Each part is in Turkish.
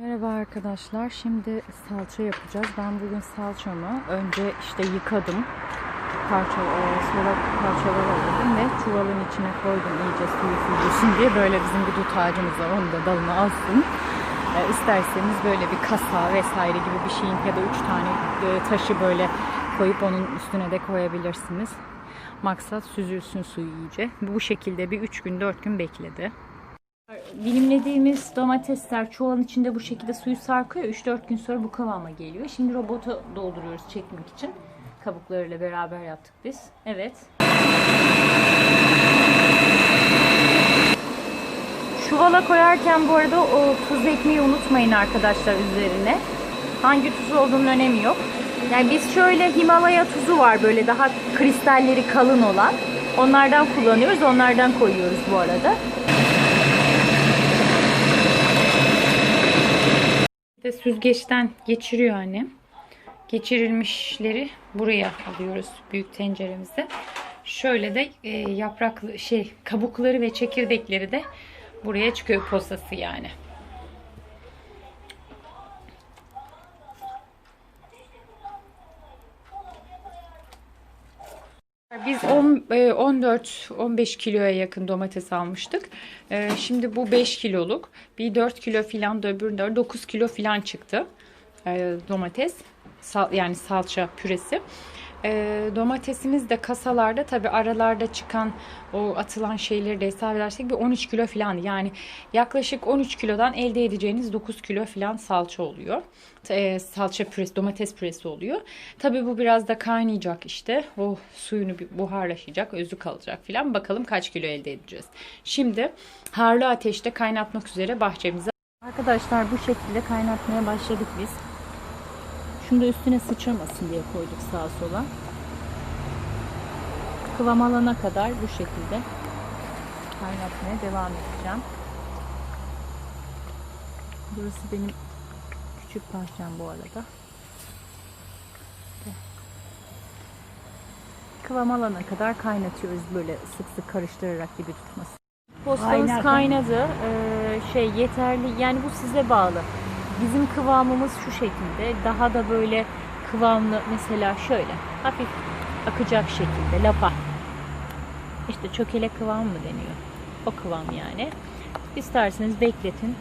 Merhaba arkadaşlar. Şimdi salça yapacağız. Ben bugün salçamı önce işte yıkadım. Parça, e, sonra parçalar ayırdım ve çuvalın içine koydum iyice suyu süzülsün diye. Böyle bizim bir dut ağacımız var. Onu da dalına alsın. E, isterseniz böyle bir kasa vesaire gibi bir şeyin ya da üç tane e, taşı böyle koyup onun üstüne de koyabilirsiniz. Maksat süzülsün suyu iyice. Bu şekilde bir üç gün dört gün bekledi. Dilimlediğimiz domatesler çuvalın içinde bu şekilde suyu sarkıyor. 3-4 gün sonra bu kıvama geliyor. Şimdi robota dolduruyoruz çekmek için. Kabuklarıyla beraber yaptık biz. Evet. Çuvala koyarken bu arada o tuz ekmeği unutmayın arkadaşlar üzerine. Hangi tuz olduğunun önemi yok. Yani biz şöyle Himalaya tuzu var böyle daha kristalleri kalın olan. Onlardan kullanıyoruz. Onlardan koyuyoruz bu arada. De süzgeçten geçiriyor annem. Geçirilmişleri buraya alıyoruz büyük tenceremize. Şöyle de e, yapraklı şey kabukları ve çekirdekleri de buraya çıkıyor posası yani. 14-15 kiloya yakın domates almıştık. Ee, Şimdi bu 5 kiloluk. Bir 4 kilo filan da öbüründe 9 kilo filan çıktı ee, domates. Yani salça püresi. Ee, domatesimiz de kasalarda tabi aralarda çıkan o atılan şeyleri de hesap edersek bir 13 kilo filan yani yaklaşık 13 kilodan elde edeceğiniz 9 kilo filan salça oluyor. Ee, salça püresi, domates püresi oluyor. Tabi bu biraz da kaynayacak işte. O suyunu bir buharlaşacak, özü kalacak filan. Bakalım kaç kilo elde edeceğiz. Şimdi harlı ateşte kaynatmak üzere bahçemize. Arkadaşlar bu şekilde kaynatmaya başladık biz. Şunu da üstüne sıçramasın diye koyduk sağa sola. Kıvam alana kadar bu şekilde kaynatmaya devam edeceğim. Burası benim küçük parçam bu arada. Kıvam alana kadar kaynatıyoruz böyle sık sık karıştırarak gibi tutması. Postamız kaynadı. Ee, şey yeterli yani bu size bağlı. Bizim kıvamımız şu şekilde. Daha da böyle kıvamlı mesela şöyle hafif akacak şekilde lapa. İşte çökele kıvam mı deniyor? O kıvam yani. İsterseniz bekletin.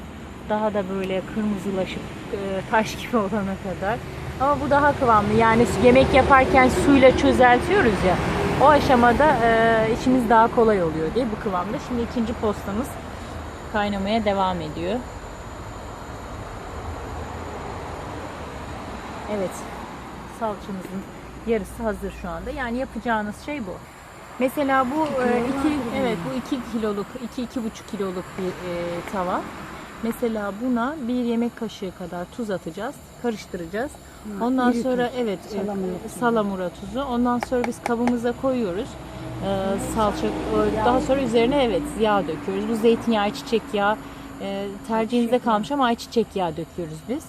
Daha da böyle kırmızılaşıp e, taş gibi olana kadar. Ama bu daha kıvamlı. Yani yemek yaparken suyla çözeltiyoruz ya. O aşamada e, işimiz daha kolay oluyor diye bu kıvamda. Şimdi ikinci postamız kaynamaya devam ediyor. Evet. Salçamızın yarısı hazır şu anda. Yani yapacağınız şey bu. Mesela bu e, iki evet bu 2 kiloluk, 2 iki, buçuk kiloluk bir e, tava. Mesela buna bir yemek kaşığı kadar tuz atacağız, karıştıracağız. Ondan iri sonra tuz, evet e, salamura tuzu. salamura tuzu. Ondan sonra biz kabımıza koyuyoruz. E, salça e, daha sonra üzerine evet yağ döküyoruz. Bu zeytinyağı, ayçiçek yağı e, tercihinize kalmış ama ayçiçek yağı döküyoruz biz.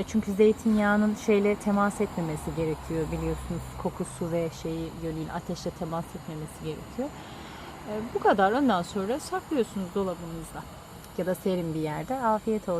E, çünkü zeytinyağının şeyle temas etmemesi gerekiyor biliyorsunuz. Kokusu ve şeyi yönüyle ateşle temas etmemesi gerekiyor. E, bu kadar. Ondan sonra saklıyorsunuz dolabınızda ya da serin bir yerde. Afiyet olsun.